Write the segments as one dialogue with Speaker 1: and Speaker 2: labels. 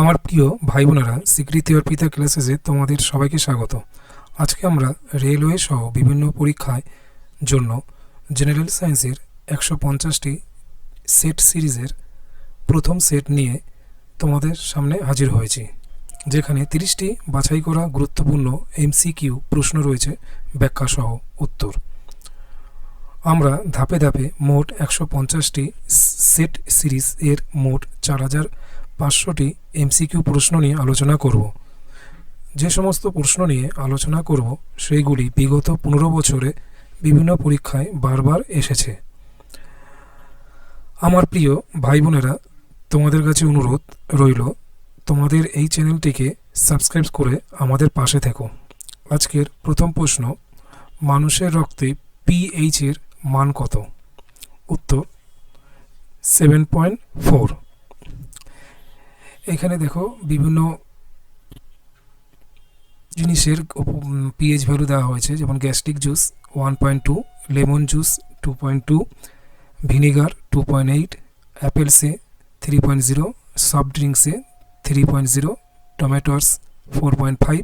Speaker 1: আমার প্রিয় ভাই বোনেরা সিক্রেট পিতা ক্লাসেসে তোমাদের সবাইকে স্বাগত আজকে আমরা রেলওয়ে সহ বিভিন্ন পরীক্ষায় জন্য জেনারেল সায়েন্সের একশো পঞ্চাশটি সেট সিরিজের প্রথম সেট নিয়ে তোমাদের সামনে হাজির হয়েছি যেখানে তিরিশটি বাছাই করা গুরুত্বপূর্ণ এমসিকিউ প্রশ্ন রয়েছে ব্যাখ্যাসহ উত্তর আমরা ধাপে ধাপে মোট একশো পঞ্চাশটি সেট সিরিজ এর মোট চার হাজার পাঁচশোটি এমসিকিউ প্রশ্ন নিয়ে আলোচনা করব যে সমস্ত প্রশ্ন নিয়ে আলোচনা করব সেইগুলি বিগত পনেরো বছরে বিভিন্ন পরীক্ষায় বারবার এসেছে আমার প্রিয় ভাই বোনেরা তোমাদের কাছে অনুরোধ রইল তোমাদের এই চ্যানেলটিকে সাবস্ক্রাইব করে আমাদের পাশে থেকো আজকের প্রথম প্রশ্ন মানুষের রক্তে পিএইচের মান কত উত্তর সেভেন পয়েন্ট ফোর এখানে দেখো বিভিন্ন জিনিসের পিএইচ ভ্যালু দেওয়া হয়েছে যেমন gastric juice one point two lemon juice two point two vinegar two point eight অ্যাপেলসে three point zero soft ড্রিঙ্কসে three point zero tomatoes four point five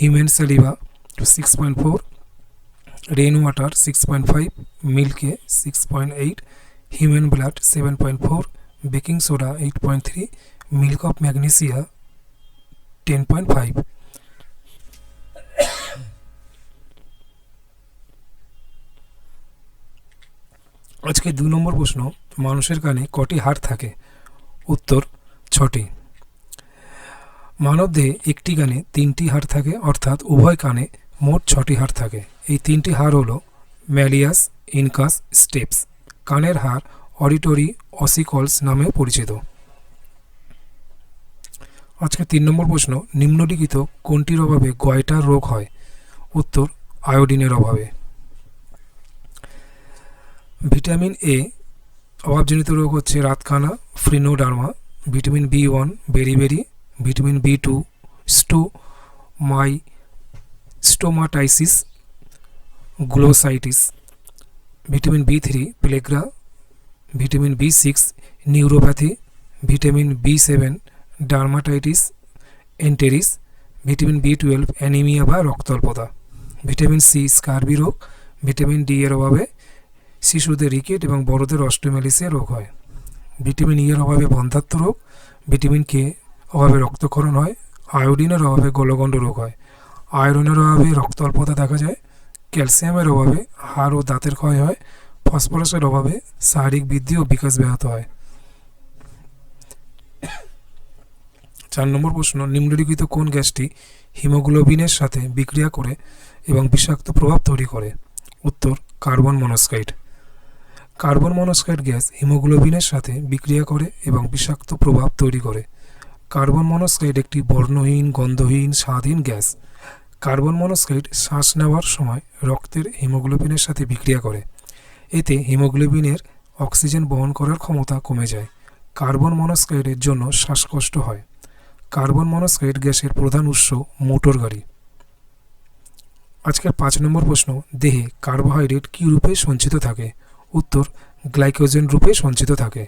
Speaker 1: human saliva six point four rain water six point five মিল্কে six point eight human blood seven point four baking soda eight point three milk of magnesia ten point five আজকে দু নম্বর প্রশ্ন মানুষের কানে কটি হাড় থাকে উত্তর ছটি মানব দেহে একটি কানে তিনটি হাড় থাকে অর্থাৎ উভয় কানে মোট ছটি হাড় থাকে এই তিনটি হাড় হলো ম্যালিয়াস ইনকাস স্টেপস কানের হাড় অডিটরি অসিকলস নামেও পরিচিত আজকে তিন নম্বর প্রশ্ন নিম্নলিখিত কোনটির অভাবে গয়টা রোগ হয় উত্তর আয়োডিনের অভাবে ভিটামিন এ অভাবজনিত রোগ হচ্ছে রাতখানা phrynoderma vitamin B one beriberi vitamin B two স্টো মাই stomatitis glossitis vitamin B three pellagra vitamin B six neuropathy vitamin B seven dermatitis enteritis vitamin B twelve anaemia বা রক্তল্পতা ভিটামিন সি স্কার্বি রোগ vitamin D এর অভাবে শিশুদের rickets এবং বড়দের অস্ট্রোমেলিসিয়া রোগ হয় ভিটামিন ই e এর অভাবে বন্ধাত্ম রোগ ভিটামিন কে অভাবে রক্তক্ষরণ হয় আয়োডিনের অভাবে গোলগণ্ড রোগ হয় আয়রনের অভাবে রক্ত অল্পতা দেখা যায় ক্যালসিয়ামের অভাবে হাড় ও দাঁতের ক্ষয় হয় ফসফরাসের অভাবে শারীরিক বৃদ্ধি ও বিকাশ ব্যাহত হয় চার নম্বর প্রশ্ন নিম্নলিখিত কোন গ্যাসটি হিমোগ্লোবিনের সাথে বিক্রিয়া করে এবং বিষাক্ত প্রভাব তৈরি করে উত্তর carbon monoxide carbon monoxide gas হিমোগ্লোবিনের সাথে বিক্রিয়া করে এবং বিষাক্ত প্রভাব তৈরি করে কার্বন মনোক্সাইড একটি বর্ণহীন গন্ধহীন স্বাধীন গ্যাস কার্বন মনোক্সাইড শ্বাস নেওয়ার সময় রক্তের হিমোগ্লোবিনের সাথে বিক্রিয়া করে এতে হিমোগ্লোবিনের অক্সিজেন বহন করার ক্ষমতা কমে যায় কার্বন মনোক্সাইডের জন্য শ্বাসকষ্ট হয় কার্বন মনোক্সাইড গ্যাসের প্রধান উৎস মোটর গাড়ি আজকের পাঁচ নম্বর প্রশ্ন দেহে কার্বোহাইড্রেট কি রূপে সঞ্চিত থাকে উত্তর গ্লাইকোজেন রূপে সঞ্চিত থাকে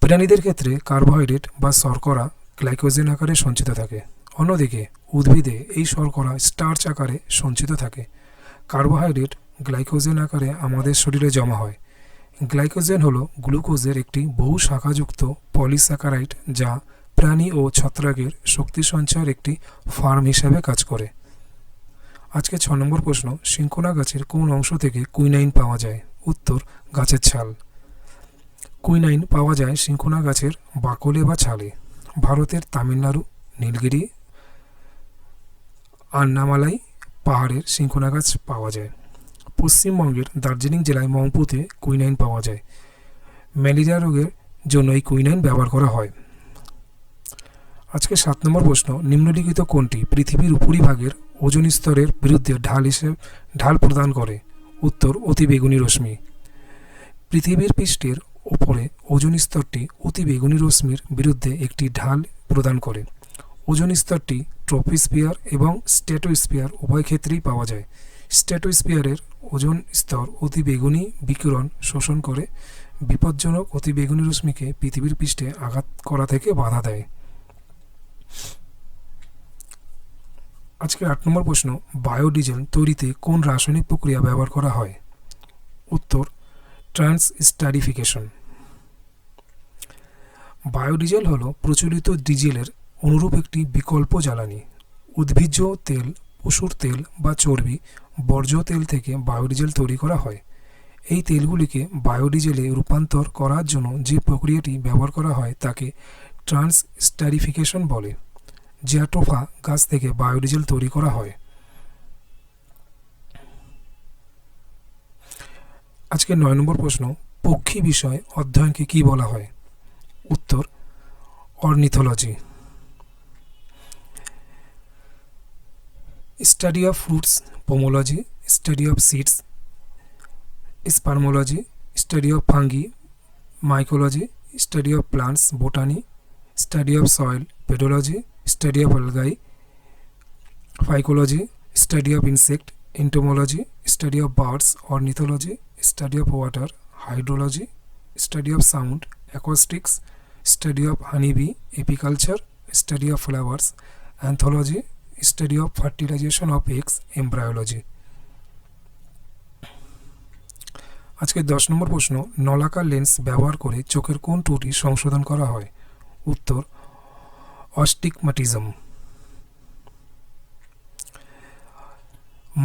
Speaker 1: প্রাণীদের ক্ষেত্রে কার্বোহাইড্রেট বা শর্করা গ্লাইকোজেন আকারে সঞ্চিত থাকে অন্যদিকে উদ্ভিদে এই শর্করা স্টার্চ আকারে সঞ্চিত থাকে কার্বোহাইড্রেট গ্লাইকোজেন আকারে আমাদের শরীরে জমা হয় গ্লাইকোজেন হলো গ্লুকোজের একটি বহু শাখাযুক্ত পলিস্যাকারাইড যা প্রাণী ও ছত্রাকের শক্তি সঞ্চয়ের একটি ফার্ম হিসাবে কাজ করে আজকে ছ নম্বর প্রশ্ন শৃঙ্খলা গাছের কোন অংশ থেকে কুইনাইন পাওয়া যায় উত্তর গাছের ছাল কুইনাইন পাওয়া যায় শৃঙ্খলা গাছের বাকলে বা ছালে ভারতের তামিলনাড়ু নীলগিরি আন্নামালাই পাহাড়ের শৃঙ্খলা গাছ পাওয়া যায় পশ্চিমবঙ্গের দার্জিলিং জেলায় মংপুতে কুইনাইন পাওয়া যায় ম্যালেরিয়া রোগের জন্য এই কুইনাইন ব্যবহার করা হয় আজকে সাত নম্বর প্রশ্ন নিম্নলিখিত কোনটি পৃথিবীর উপরিভাগের ওজন স্তরের বিরুদ্ধে ঢাল হিসেবে ঢাল প্রদান করে উত্তর অতিবেগুনি রশ্মি পৃথিবীর পৃষ্ঠের ওপরে ওজন স্তরটি অতিবেগুনি রশ্মির বিরুদ্ধে একটি ঢাল প্রদান করে ওজন স্তরটি ট্রপিস্পিয়ার এবং স্টেটোস্পিয়ার উভয় ক্ষেত্রেই পাওয়া যায় স্টেটোস্পিয়ারের ওজন স্তর অতিবেগুনি বিকিরণ শোষণ করে বিপজ্জনক অতিবেগুনি রশ্মিকে পৃথিবীর পৃষ্ঠে আঘাত করা থেকে বাধা দেয় আজকের আট নম্বর প্রশ্ন বায়োডিজেল তৈরিতে কোন রাসায়নিক প্রক্রিয়া ব্যবহার করা হয় উত্তর ট্রান্সস্টারিফিকেশন বায়োডিজেল হল প্রচলিত ডিজেলের অনুরূপ একটি বিকল্প জ্বালানি উদ্ভিজ্জ তেল পশুর তেল বা চর্বি বর্জ্য তেল থেকে বায়োডিজেল তৈরি করা হয় এই তেলগুলিকে বায়োডিজেলে রূপান্তর করার জন্য যে প্রক্রিয়াটি ব্যবহার করা হয় তাকে ট্রান্স স্টারিফিকেশন বলে জিয়াটোফা গাছ থেকে বায়োডিজেল তৈরি করা হয় আজকে নয় নম্বর প্রশ্ন পক্ষী বিষয় অধ্যয়নকে কি বলা হয় উত্তর ornithology study of fruits pomology study of seeds spermology study of fungi mycology study of plants botany study of soil, pedology, study of algae, phycology, study of insect, entomology, study of birds, ornithology, study of water, hydrology, study of sound, acoustics, study of honeybee, apiculture, study of flowers, anthology, study of fertilization of eggs, embryology. আজকে দশ নম্বর প্রশ্ন নলাকার lens ব্যবহার করে চোখের কোন ত্রুটি সংশোধন করা হয় উত্তর অস্টিকমাটিজম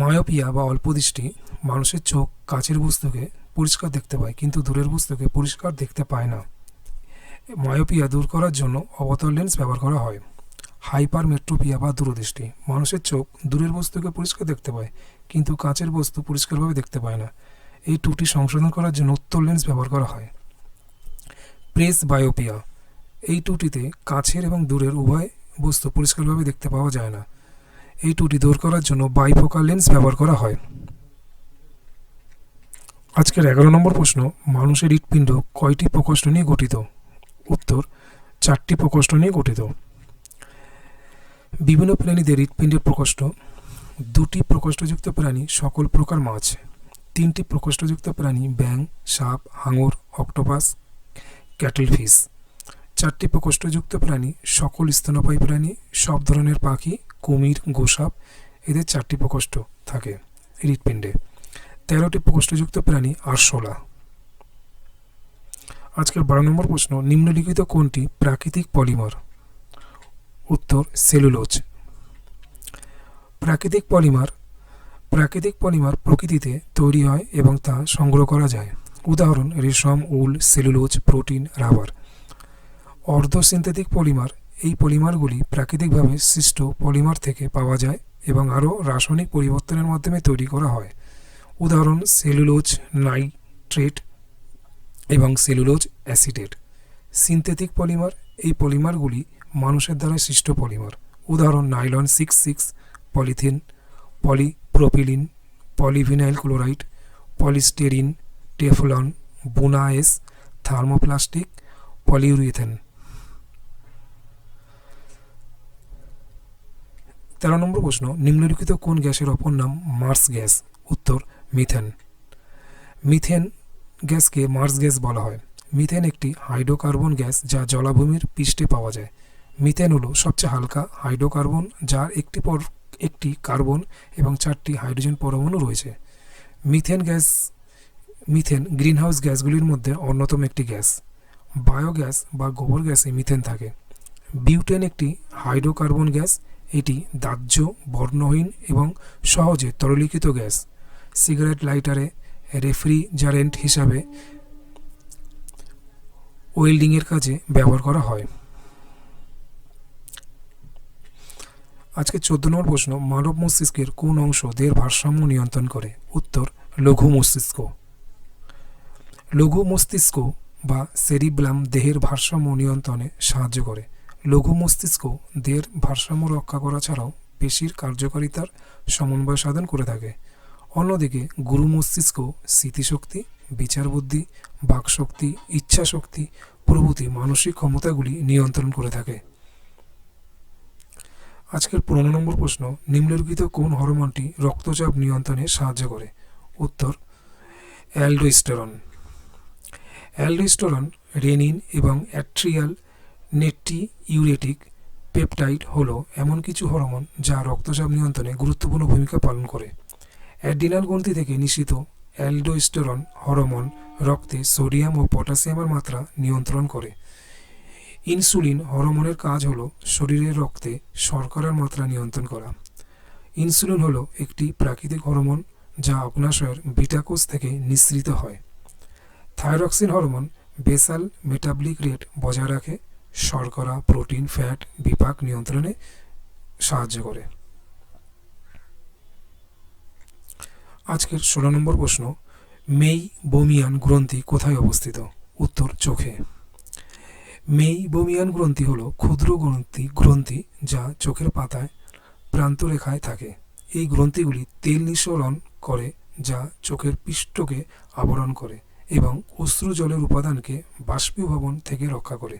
Speaker 1: মায়োপিয়া বা অল্পদৃষ্টি মানুষের চোখ কাছের বস্তুকে পরিষ্কার দেখতে পায় কিন্তু দূরের বস্তুকে পরিষ্কার দেখতে পায় না মায়োপিয়া দূর করার জন্য অবতল লেন্স ব্যবহার করা হয় হাইপার মেট্রোপিয়া বা দূরদৃষ্টি মানুষের চোখ দূরের বস্তুকে পরিষ্কার দেখতে পায় কিন্তু কাঁচের বস্তু পরিষ্কারভাবে দেখতে পায় না এই টুটি সংশোধন করার জন্য উত্তর লেন্স ব্যবহার করা হয় প্রেস বায়োপিয়া এই টুটিতে কাছের এবং দূরের উভয় বস্তু পরিষ্কারভাবে দেখতে পাওয়া যায় না এই টুটি দূর করার জন্য বাইফোকাল লেন্স ব্যবহার করা হয় আজকের এগারো নম্বর প্রশ্ন মানুষের হৃৎপিণ্ড কয়টি প্রকোষ্ঠ নিয়ে গঠিত উত্তর চারটি প্রকোষ্ঠ নিয়ে গঠিত বিভিন্ন প্রাণীদের হৃৎপিণ্ডের প্রকোষ্ঠ দুটি প্রকোষ্ঠযুক্ত প্রাণী সকল প্রকার মাছ তিনটি প্রকোষ্ঠযুক্ত প্রাণী ব্যাং সাপ হাঙর অক্টোপাস ক্যাটল ফিশ চারটি প্রকোষ্ঠযুক্ত প্রাণী সকল স্তনপায়ী প্রাণী সব ধরনের পাখি কুমির গোসাপ এদের চারটি প্রকোষ্ঠ থাকে হৃৎপিণ্ডে তেরোটি প্রকোষ্ঠযুক্ত প্রাণী আরশোলা আজকের বারো নম্বর প্রশ্ন নিম্নলিখিত কোনটি প্রাকৃতিক পলিমার উত্তর সেলুলোজ প্রাকৃতিক পলিমার প্রাকৃতিক পলিমার প্রকৃতিতে তৈরি হয় এবং তা সংগ্রহ করা যায় উদাহরণ রেশম উল সেলুলোজ প্রোটিন রাবার অর্ধ সিনথেটিক পলিমার এই পলিমারগুলি প্রাকৃতিকভাবে সৃষ্ট পলিমার থেকে পাওয়া যায় এবং আরও রাসায়নিক পরিবর্তনের মাধ্যমে তৈরি করা হয় উদাহরণ সেলুলোজ নাইট্রেট এবং সেলুলোজ অ্যাসিডেট সিনথেটিক পলিমার এই পলিমারগুলি মানুষের দ্বারা সৃষ্ট পলিমার উদাহরণ nylon six six polythene polypropylene polyvinyl chloride polystyrene teflon buna S thermoplastic polyurethane তেরো নম্বর প্রশ্ন নিম্নলিখিত কোন গ্যাসের অপর নাম মার্স গ্যাস উত্তর মিথেন মিথেন গ্যাসকে মার্স গ্যাস বলা হয় মিথেন একটি হাইড্রোকার্বন গ্যাস যা জলাভূমির পৃষ্ঠে পাওয়া যায় মিথেন হলো সবচেয়ে হালকা হাইড্রোকার্বন যার একটি পর একটি কার্বন এবং চারটি হাইড্রোজেন পরমাণু রয়েছে মিথেন গ্যাস মিথেন গ্রিনহাউস গ্যাসগুলির মধ্যে অন্যতম একটি গ্যাস বায়োগ্যাস বা গোবর গ্যাসে মিথেন থাকে বিউটেন একটি হাইড্রোকার্বন গ্যাস এটি দাহ্য বর্ণহীন এবং সহজে তরলীকৃত গ্যাস সিগারেট লাইটারে রেফ্রিজারেন্ট হিসাবে ওয়েল্ডিংয়ের কাজে ব্যবহার করা হয় আজকে চোদ্দ নম্বর প্রশ্ন মানব মস্তিষ্কের কোন অংশ দেহের ভারসাম্য নিয়ন্ত্রণ করে উত্তর লঘু মস্তিষ্ক লঘু মস্তিষ্ক বা সেরিব্লাম দেহের ভারসাম্য নিয়ন্ত্রণে সাহায্য করে লঘু মস্তিষ্ক দেহের ভারসাম্য রক্ষা করা ছাড়াও পেশির কার্যকারিতার সমন্বয় সাধন করে থাকে অন্যদিকে গুরু মস্তিষ্ক স্মৃতিশক্তি বিচার বুদ্ধি বাকশক্তি ইচ্ছাশক্তি প্রভৃতি মানসিক ক্ষমতাগুলি নিয়ন্ত্রণ করে থাকে আজকের পনেরো নম্বর প্রশ্ন নিম্নলিখিত কোন হরমোনটি রক্তচাপ নিয়ন্ত্রণে সাহায্য করে উত্তর অ্যালডোস্টেরন অ্যালডোস্টেরন রেনিন এবং অ্যাট্রিয়াল নেট্টি ইউরেটিক পেপটাইড হলো এমন কিছু হরমোন যা রক্তচাপ নিয়ন্ত্রণে গুরুত্বপূর্ণ ভূমিকা পালন করে অ্যাডিনাল গ্রন্থি থেকে নিঃসৃত অ্যালডোস্টেরন হরমোন রক্তে সোডিয়াম ও পটাশিয়ামের মাত্রা নিয়ন্ত্রণ করে ইনসুলিন হরমোনের কাজ হলো শরীরের রক্তে শর্করার মাত্রা নিয়ন্ত্রণ করা ইনসুলিন হলো একটি প্রাকৃতিক হরমোন যা অগ্নাশয়ের বিটাকোষ থেকে নিঃসৃত হয় thyroxine hormone basal metabolic rate বজায় রাখে শর্করা প্রোটিন ফ্যাট বিপাক নিয়ন্ত্রণে সাহায্য করে আজকের ষোলো নম্বর প্রশ্ন মেই বোমিয়ান গ্রন্থি কোথায় অবস্থিত উত্তর চোখে মেই বোমিয়ান গ্রন্থি হলো ক্ষুদ্র গ্রন্থি গ্রন্থি যা চোখের পাতায় প্রান্তরেখায় থাকে এই গ্রন্থিগুলি তেল নিঃসরণ করে যা চোখের পৃষ্ঠকে আবরণ করে এবং অশ্রু জলের উপাদানকে বাষ্পীভবন থেকে রক্ষা করে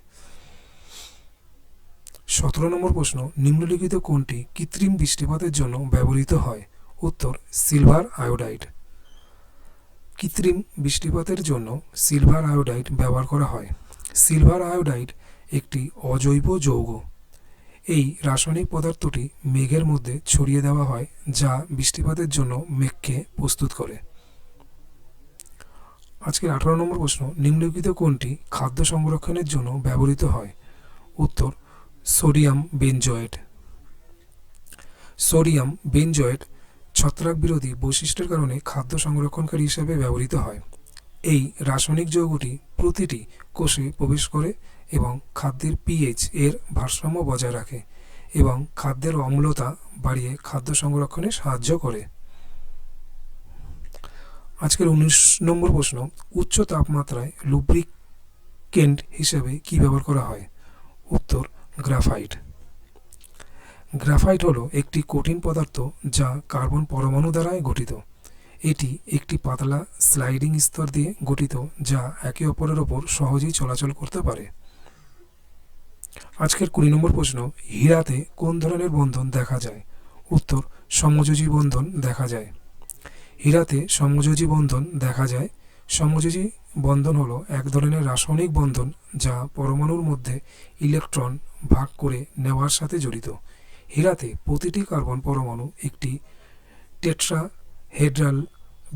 Speaker 1: সতেরো নম্বর প্রশ্ন নিম্নলিখিত কোনটি কৃত্রিম বৃষ্টিপাতের জন্য ব্যবহৃত হয় উত্তর সিলভার আয়োডাইড কৃত্রিম বৃষ্টিপাতের জন্য সিলভার আয়োডাইড ব্যবহার করা হয় সিলভার আয়োডাইড একটি অজৈব যৌগ এই রাসায়নিক পদার্থটি মেঘের মধ্যে ছড়িয়ে দেওয়া হয় যা বৃষ্টিপাতের জন্য মেঘকে প্রস্তুত করে আজকের আঠারো নম্বর প্রশ্ন নিম্নলিখিত কোনটি খাদ্য সংরক্ষণের জন্য ব্যবহৃত হয় উত্তর সোডিয়াম বেঞ্জয়েড সোডিয়াম বেঞ্জয়েড ছত্রাক বিরোধী বৈশিষ্ট্যের কারণে খাদ্য সংরক্ষণকারী হিসেবে ব্যবহৃত হয় এই রাসায়নিক যৌগটি প্রতিটি কোষে প্রবেশ করে এবং খাদ্যের পিএইচ এর ভারসাম্য বজায় রাখে এবং খাদ্যের অম্লতা বাড়িয়ে খাদ্য সংরক্ষণে সাহায্য করে আজকের উনিশ নম্বর প্রশ্ন উচ্চ তাপমাত্রায় লুব্রিকেন্ট হিসেবে কি ব্যবহার করা হয় উত্তর গ্রাফাইট গ্রাফাইট হলো একটি কঠিন পদার্থ যা কার্বন পরমাণু দ্বারাই গঠিত এটি একটি পাতলা স্লাইডিং স্তর দিয়ে গঠিত যা একে অপরের ওপর সহজেই চলাচল করতে পারে আজকের কুড়ি নম্বর প্রশ্ন হীরাতে কোন ধরনের বন্ধন দেখা যায় উত্তর সমযোজী বন্ধন দেখা যায় হীরাতে সমযোজী বন্ধন দেখা যায় সমযোজী বন্ধন হলো এক ধরনের রাসায়নিক বন্ধন যা পরমাণুর মধ্যে ইলেকট্রন ভাগ করে নেওয়ার সাথে জড়িত হীরাতে প্রতিটি কার্বন পরমাণু একটি টেট্রা হেড্রাল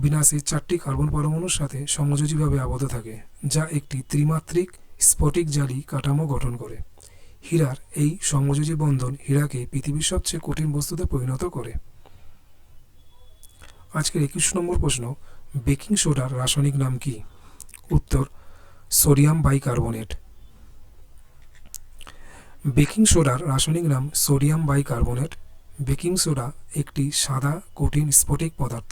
Speaker 1: বিনাশে চারটি কার্বন পরমাণুর সাথে সমযোজীভাবে আবদ্ধ থাকে যা একটি ত্রিমাত্রিক স্ফটিক জালি কাঠামো গঠন করে হীরার এই সমযোজী বন্ধন হীরাকে পৃথিবীর সবচেয়ে কঠিন বস্তুতে পরিণত করে আজকের একুশ নম্বর প্রশ্ন বেকিং সোডার রাসায়নিক নাম কি উত্তর সোডিয়াম বাইকার্বনেট বেকিং সোডার রাসায়নিক নাম সোডিয়াম বাইকার্বনেট বেকিং সোডা একটি সাদা কঠিন স্ফটিক পদার্থ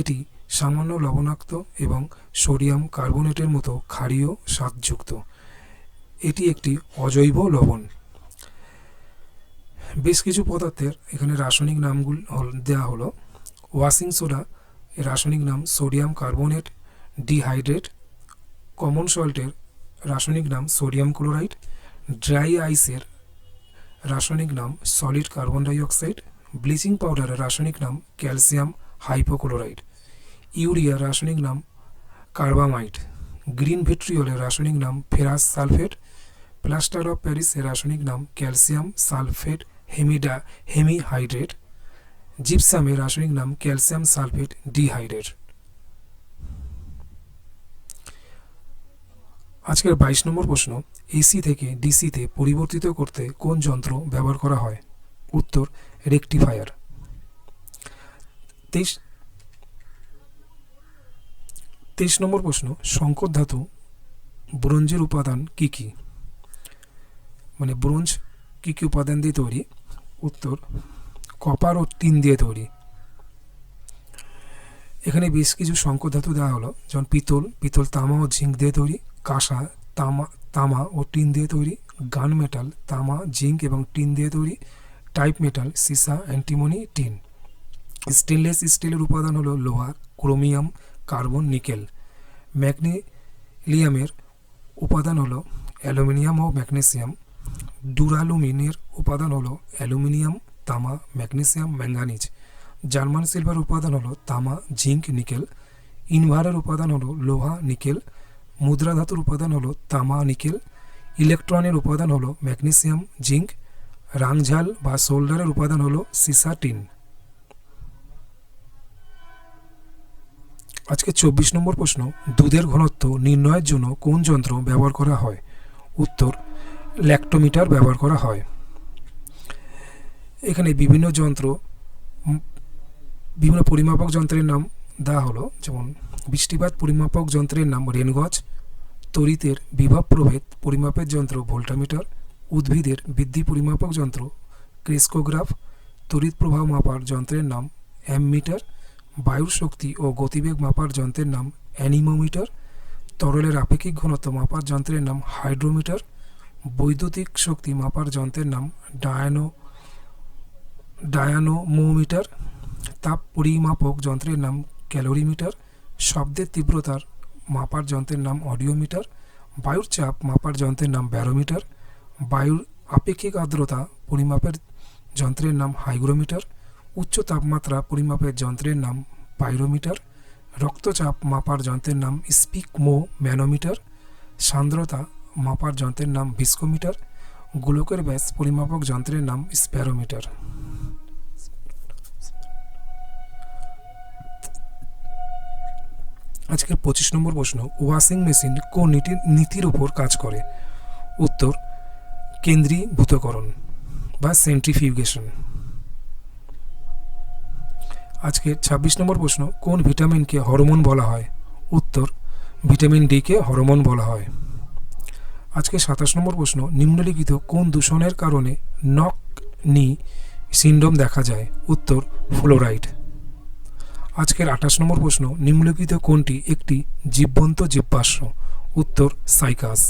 Speaker 1: এটি সামান্য লবণাক্ত এবং সোডিয়াম কার্বনেটের মতো ক্ষারীয় স্বাদযুক্ত এটি একটি অজৈব লবণ বেশ কিছু পদার্থের এখানে রাসায়নিক নামগুলো দেওয়া হলো ওয়াশিং সোডা এর রাসায়নিক নাম সোডিয়াম কার্বনেট ডিহাইড্রেট কমন সল্টের রাসায়নিক নাম সোডিয়াম ক্লোরাইড ড্রাই আইসের রাসায়নিক নাম সলিড কার্বন ডাইঅক্সাইড ব্লিচিং পাউডারের রাসায়নিক নাম ক্যালসিয়াম হাইপোক্লোরাইড ইউরিয়ার রাসায়নিক নাম কার্বামাইট গ্রিন ভিট্রিওলের রাসায়নিক নাম ফেরাস সালফেট প্লাস্টার অফ প্যারিসের রাসায়নিক নাম ক্যালসিয়াম সালফেট হেমিডা হেমিহাইড্রেট জিপসামের রাসায়নিক নাম ক্যালসিয়াম সালফেট ডিহাইড্রেট আজকের ২২ নম্বর প্রশ্ন এসি থেকে ডিসিতে পরিবর্তিত করতে কোন যন্ত্র ব্যবহার করা হয় উত্তর রেকটিফায়ার তেইশ তেইশ নম্বর প্রশ্ন শঙ্কর ধাতু ব্রোঞ্জের উপাদান কি কি মানে ব্রোঞ্জ কি কি উপাদান দিয়ে তৈরি উত্তর কপার ও টিন দিয়ে তৈরি এখানে বেশ কিছু সংকর ধাতু দেওয়া হলো যেমন পিতল পিতল তামা ও জিঙ্ক দিয়ে তৈরি কাঁসা তামা তামা ও টিন দিয়ে তৈরি গান মেটাল তামা জিঙ্ক এবং টিন দিয়ে তৈরি টাইপ মেটাল সিসা অ্যান্টিমনি টিন স্টেনলেস স্টিলের উপাদান হলো লোহা ক্রোমিয়াম কার্বন নিকেল ম্যাগনেলিয়ামের উপাদান হলো অ্যালুমিনিয়াম ও ম্যাগনেসিয়াম ডুরালুমিনের উপাদান হলো অ্যালুমিনিয়াম তামা ম্যাগনেসিয়াম ম্যাঙ্গানিজ জার্মান সিলভার উপাদান হলো তামা জিঙ্ক নিকেল ইনভারের উপাদান হলো লোহা নিকেল মুদ্রা ধাতুর উপাদান হলো তামা নিকেল ইলেকট্রনের উপাদান হলো ম্যাগনেসিয়াম জিঙ্ক রাংঝাল বা সোল্ডারের উপাদান হলো সিসা টিন আজকে চব্বিশ নম্বর প্রশ্ন দুধের ঘনত্ব নির্ণয়ের জন্য কোন যন্ত্র ব্যবহার করা হয় উত্তর ল্যাক্টোমিটার ব্যবহার করা হয় এখানে বিভিন্ন যন্ত্র বিভিন্ন পরিমাপক যন্ত্রের নাম দেওয়া হলো যেমন বৃষ্টিপাত পরিমাপক যন্ত্রের নাম রেনগজ তরিতের বিভব প্রভেদ পরিমাপের যন্ত্র ভোল্টামিটার উদ্ভিদের বৃদ্ধি পরিমাপক যন্ত্র ক্রেস্কোগ্রাফ তড়িৎ প্রবাহ মাপার যন্ত্রের নাম অ্যামমিটার বায়ুর শক্তি ও গতিবেগ মাপার যন্ত্রের নাম অ্যানিমোমিটার তরলের আপেক্ষিক ঘনত্ব মাপার যন্ত্রের নাম হাইড্রোমিটার বৈদ্যুতিক শক্তি মাপার যন্ত্রের নাম ডায়ানো ডায়ানোমোমিটার তাপ পরিমাপক যন্ত্রের নাম ক্যালোরিমিটার শব্দের তীব্রতার মাপার যন্ত্রের নাম অডিওমিটার বায়ুর চাপ মাপার যন্ত্রের নাম ব্যারোমিটার বায়ুর আপেক্ষিক আর্দ্রতা পরিমাপের যন্ত্রের নাম হাইগ্রোমিটার উচ্চ তাপমাত্রা পরিমাপের যন্ত্রের নাম পাইরোমিটার রক্তচাপ মাপার যন্ত্রের নাম স্পিকমো ম্যানোমিটার সান্দ্রতা মাপার যন্ত্রের নাম ভিস্কোমিটার গোলকের ব্যাস পরিমাপক যন্ত্রের নাম স্প্যারোমিটার আজকের পঁচিশ নম্বর প্রশ্ন ওয়াশিং মেশিন কোন নীতির নীতির উপর কাজ করে উত্তর কেন্দ্রীভূতকরণ বা সেন্ট্রিফিউগেশন আজকের ২৬ নম্বর প্রশ্ন কোন ভিটামিনকে হরমোন বলা হয় উত্তর ভিটামিন ডিকে হরমোন বলা হয় আজকে সাতাশ নম্বর প্রশ্ন নিম্নলিখিত কোন দূষণের কারণে নক নি সিন্ড্রোম দেখা যায় উত্তর ফ্লোরাইড আজকের আঠাশ নম্বর প্রশ্ন নিম্নলিখিত কোনটি একটি জীবন্ত জীবভাষ্য উত্তর সাইকাস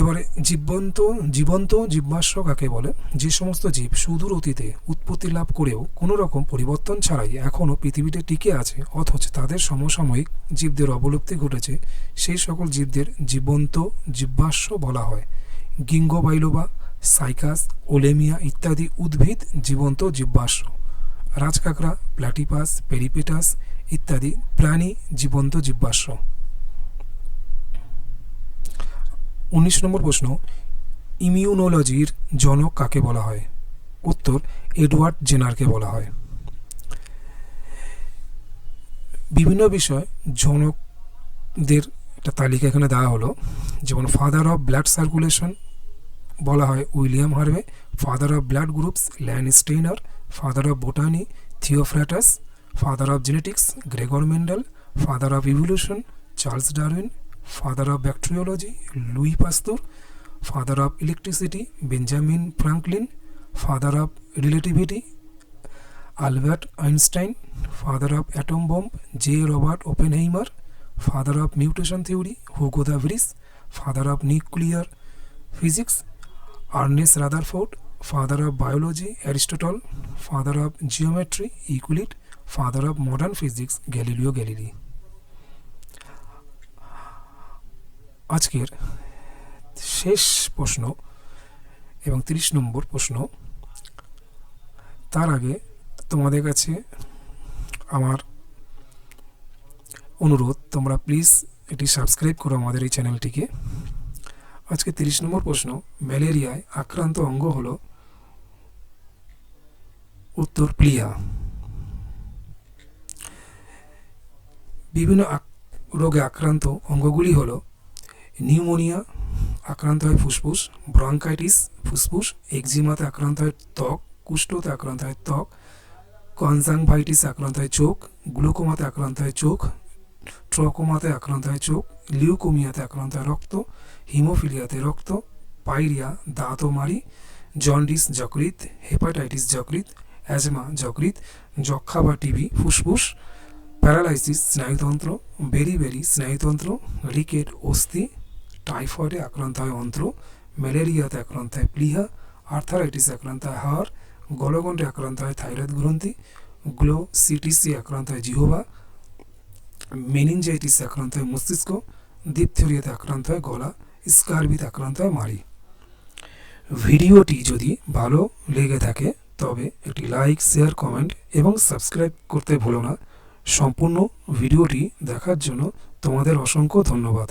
Speaker 1: এবারে জীবন্ত জীবন্ত জীবভাষ্য কাকে বলে যে সমস্ত জীব সুদূর অতীতে উৎপত্তি লাভ করেও কোনো রকম পরিবর্তন ছাড়াই এখনও পৃথিবীতে টিকে আছে অথচ তাদের সমসাময়িক জীবদের অবলুপ্তি ঘটেছে সেই সকল জীবদের জীবন্ত জীবভাষ্য বলা হয় গিঙ্গোবাইলোবা সাইকাস ওলেমিয়া ইত্যাদি উদ্ভিদ জীবন্ত জীবভাষ্য রাজকাকড়া প্লাটিপাস পেরিপেটাস ইত্যাদি প্রাণী জীবন্ত জীবাশ্ম উনিশ নম্বর প্রশ্ন ইমিউনোলজির জনক কাকে বলা হয় উত্তর এডওয়ার্ড জেনারকে বলা হয় বিভিন্ন বিষয় জনকদের একটা তালিকা এখানে দেওয়া হলো যেমন ফাদার অফ ব্লাড সার্কুলেশন বলা হয় William Harvey father of blood groups Landsteiner father of botany, Theophratus, father of genetics, Gregor Mendel, father of evolution, Charles Darwin, father of bacteriology, Louis Pasteur, father of electricity, Benjamin Franklin, father of relativity, Albert Einstein, father of atom bomb, J. Robert Oppenheimer, father of mutation theory, Hugo de Vries, father of nuclear physics, Ernest Rutherford, father of biology Aristotle father of geometry Euclid father of modern physics Galileo Galilei আজকের শেষ প্রশ্ন এবং তিরিশ নম্বর প্রশ্ন তার আগে তোমাদের কাছে আমার অনুরোধ তোমরা প্লিজ এটি সাবস্ক্রাইব করো আমাদের এই চ্যানেলটিকে আজকে তিরিশ নম্বর প্রশ্ন ম্যালেরিয়ায় আক্রান্ত অঙ্গ হলো উত্তর প্লিয়া বিভিন্ন রোগে আক্রান্ত অঙ্গগুলি হল নিউমোনিয়া আক্রান্ত হয় ফুসফুস ব্রঙ্কাইটিস ফুসফুস একজিমাতে আক্রান্ত হয় ত্বক কুষ্ঠতে আক্রান্ত হয় ত্বক কনজাংভাইটিস আক্রান্ত হয় চোখ গ্লুকোমাতে আক্রান্ত হয় চোখ ট্রকোমাতে আক্রান্ত হয় চোখ লিউকোমিয়াতে আক্রান্ত হয় রক্ত হিমোফিলিয়াতে রক্ত পাইরিয়া দাঁত মারি জন্ডিস যকৃত হেপাটাইটিস যকৃত অ্যাজমা যকৃত যক্ষা বা টিবি ফুসফুস প্যারালাইসিস স্নায়ুতন্ত্র বেরি বেরি স্নায়ুতন্ত্র রিকেট অস্থি টাইফয়েডে আক্রান্ত হয় অন্ত্র ম্যালেরিয়াতে আক্রান্ত হয় প্লিহা আর্থারাইটিস আক্রান্ত হয় হাড় গলগণ্ডে আক্রান্ত হয় থাইরয়েড গ্রন্থি গ্লো সিটিসি আক্রান্ত হয় জিহোবা মেনিনজাইটিসে আক্রান্ত হয় মস্তিষ্ক ডিপথেরিয়াতে আক্রান্ত হয় গলা স্কার্বিতে আক্রান্ত হয় মারি ভিডিওটি যদি ভালো লেগে থাকে তবে একটি লাইক শেয়ার কমেন্ট এবং সাবস্ক্রাইব করতে ভুলো না সম্পূর্ণ ভিডিওটি দেখার জন্য তোমাদের অসংখ্য ধন্যবাদ